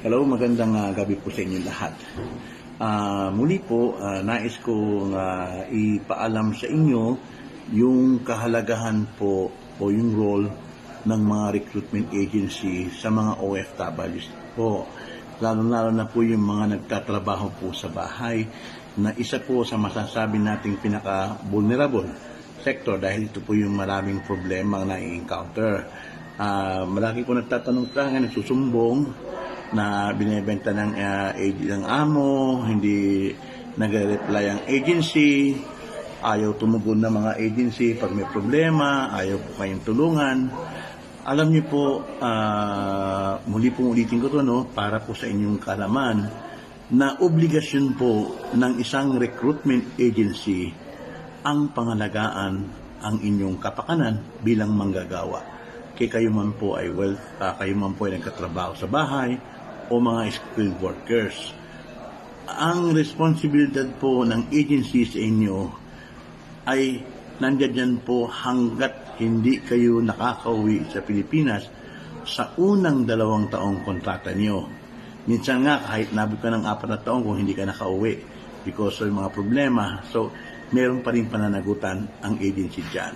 Hello, magandang ah, gabi po sa inyo lahat. Ah, muli po, ah, nais ko ah, ipaalam sa inyo yung kahalagahan po o yung role ng mga recruitment agency sa mga OFWs po. Lalo-lalo na po yung mga nagtatrabaho po sa bahay na isa po sa masasabi nating pinaka-vulnerable sector dahil ito po yung maraming problema na i-encounter. Ah, malaki ko nagtatanong sa akin, nagsusumbong na binebenta ng, uh, ng amo, hindi nagre-reply ang agency, ayaw tumugon ng mga agency pag may problema, ayaw po kayong tulungan. Alam niyo po, ah, muli pong ulitin ko to, no, para po sa inyong kalaman, na obligasyon po ng isang recruitment agency ang pangalagaan ang inyong kapakanan bilang manggagawa. Kaya kayo man po ay wealth, ah, kayo man po ay nagkatrabaho sa bahay o mga skilled workers. Ang responsibilidad po ng agency sa inyo ay nandiyan po hanggat hindi kayo nakakauwi sa Pilipinas sa unang dalawang taong kontrata nyo. Minsan nga kahit nabot ka ng apat na taong kung hindi ka nakauwi because of mga problema. So, meron pa rin pananagutan ang agency dyan.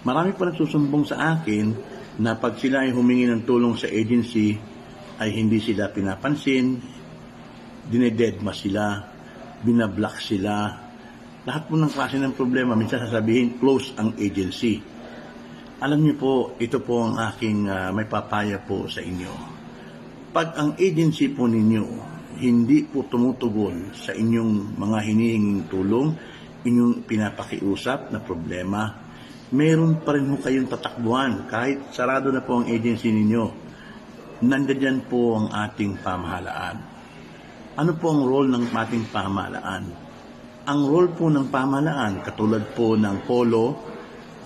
Marami pa nagsusumbong sa akin na pag sila ay humingi ng tulong sa agency, ay hindi sila pinapansin, dinededma sila, binablock sila. Lahat po ng klase ng problema, minsan sasabihin, close ang agency. Alam niyo po, ito po ang aking ah, may papaya po sa inyo. Pag ang agency po ninyo hindi po tumutugon sa inyong mga hinihinging tulong, inyong pinapakiusap na problema, meron pa rin ho kayong tatakbuhan kahit sarado na po ang agency ninyo. Nandiyan po ang ating pamahalaan. Ano po ang role ng ating pamahalaan? Ang role po ng pamahalaan, katulad po ng POLO,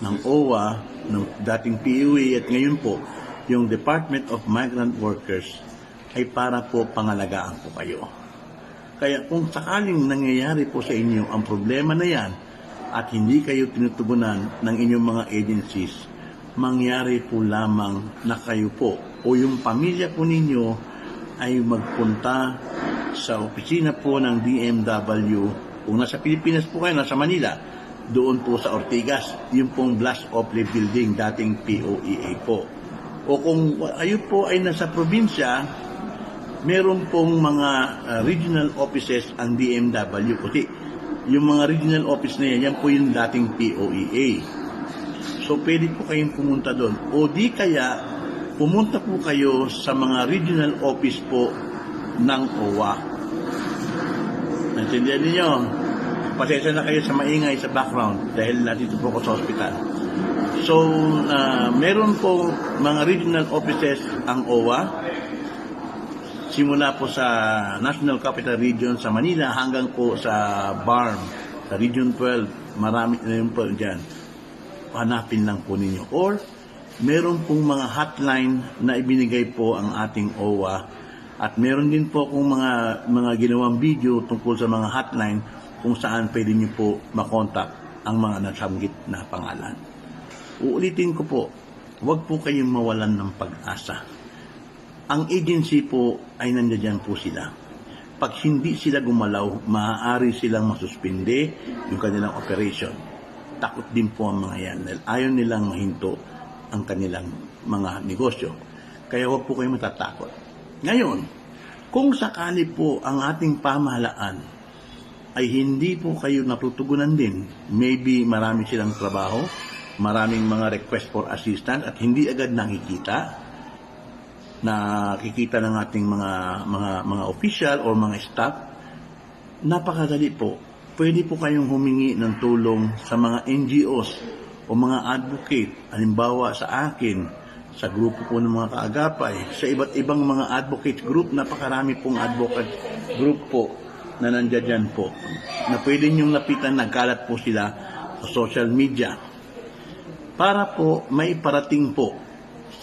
ng OWA, ng dating PUE at ngayon po, yung Department of Migrant Workers ay para po pangalagaan po kayo. Kaya kung sakaling nangyayari po sa inyo ang problema na yan at hindi kayo tinutugunan ng inyong mga agencies, mangyari po lamang na kayo po o yung pamilya po ninyo ay magpunta sa opisina po ng DMW kung nasa Pilipinas po kayo, nasa Manila, doon po sa Ortigas, yung pong Blast Opley Building, dating POEA po. O kung kayo po ay nasa probinsya, meron pong mga uh, regional offices ang DMW kasi yung mga regional office na yan, yan po yung dating POEA. So, pwede po kayong pumunta doon. O di kaya, pumunta po kayo sa mga regional office po ng OWA. Naintindihan ninyo? Pasensya na kayo sa maingay sa background dahil nandito po ako sa hospital. So, uh, meron po mga regional offices ang OWA simula po sa National Capital Region sa Manila hanggang po sa BARM, sa Region 12, marami na yun po dyan. Hanapin lang po ninyo. Or, meron pong mga hotline na ibinigay po ang ating OWA at meron din po kung mga, mga ginawang video tungkol sa mga hotline kung saan pwede nyo po makontak ang mga nasamgit na pangalan. Uulitin ko po, huwag po kayong mawalan ng pag-asa ang agency po ay nandiyan po sila. Pag hindi sila gumalaw, maaari silang masuspinde yung kanilang operation. Takot din po ang mga yan ayaw nilang mahinto ang kanilang mga negosyo. Kaya huwag po kayong matatakot. Ngayon, kung sakali po ang ating pamahalaan ay hindi po kayo natutugunan din, maybe marami silang trabaho, maraming mga request for assistance at hindi agad nakikita, na kikita ng ating mga mga mga official or mga staff, napakadali po. Pwede po kayong humingi ng tulong sa mga NGOs o mga advocate, halimbawa sa akin, sa grupo po ng mga kaagapay, sa iba't ibang mga advocate group, napakarami pong advocate group po na nandiyan po, na pwede niyong lapitan, nagkalat po sila sa social media para po may parating po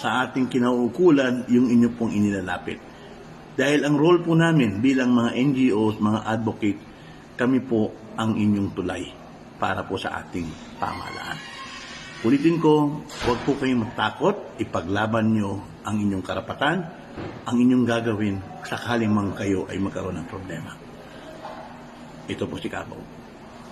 sa ating kinauukulan yung inyo pong inilalapit. Dahil ang role po namin bilang mga NGOs, mga advocate, kami po ang inyong tulay para po sa ating pamahalaan. Ulitin ko, huwag po kayong matakot, ipaglaban nyo ang inyong karapatan, ang inyong gagawin sakaling mang kayo ay magkaroon ng problema. Ito po si Kabaw.